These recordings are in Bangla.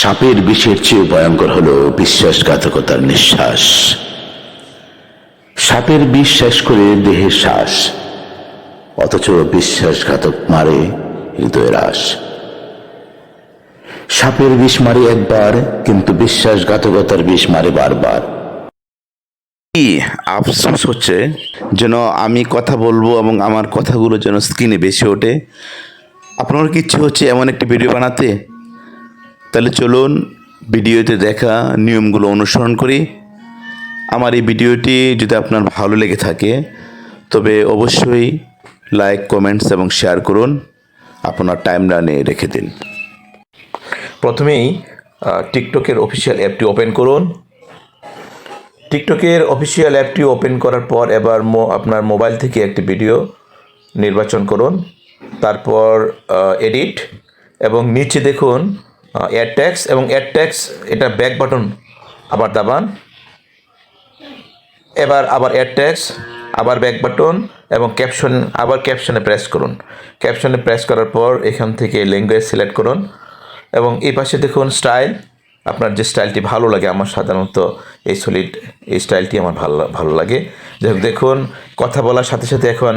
সাপের বিষের চেয়ে ভয়ঙ্কর হলো বিশ্বাসঘাতকতার নিঃশ্বাস। সাপের বিষ শেষ করে দেহের শ্বাস। অথচ বিশ্বাসঘাতক মারে হৃদয়ের আশ সাপের বিষ মারে একবার, কিন্তু বিশ্বাসঘাতকতার বিষ মারে বারবার। কি আফসোস হচ্ছে যেন আমি কথা বলব এবং আমার কথাগুলো যেন স্ক্রিনে বেশি ওঠে। আপনার কি ইচ্ছে হচ্ছে এমন একটি ভিডিও বানাতে? তাহলে চলুন ভিডিওতে দেখা নিয়মগুলো অনুসরণ করি। আমার এই ভিডিওটি যদি আপনার ভালো লেগে থাকে, তবে অবশ্যই লাইক, কমেন্টস এবং শেয়ার করুন। আপনার টাইম লাইনে রেখে দিন। প্রথমেই টিকটকের অফিসিয়াল অ্যাপটি ওপেন করুন। টিকটকের অফিসিয়াল অ্যাপটি ওপেন করার পর এবার মো- আপনার মোবাইল থেকে একটি ভিডিও নির্বাচন করুন। তারপর এডিট এবং নিচে দেখুন অ্যাড ট্যাক্স এবং অ্যাড ট্যাক্স এটা ব্যাক বাটন আবার দাবান। এবার আবার অ্যাড ট্যাক্স আবার ব্যাক বাটন এবং ক্যাপশন আবার ক্যাপশনে প্রেস করুন। ক্যাপশনে প্রেস করার পর এখান থেকে ল্যাঙ্গুয়েজ সিলেক্ট করুন এবং এই পাশে দেখুন স্টাইল আপনার যে স্টাইলটি ভালো লাগে, আমার সাধারণত এই সলিড এই স্টাইলটি আমার ভালো ভালো লাগে। যাই দেখুন, কথা বলার সাথে সাথে এখন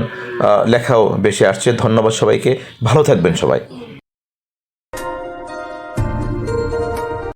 লেখাও বেশি আসছে। ধন্যবাদ সবাইকে। ভালো থাকবেন সবাই।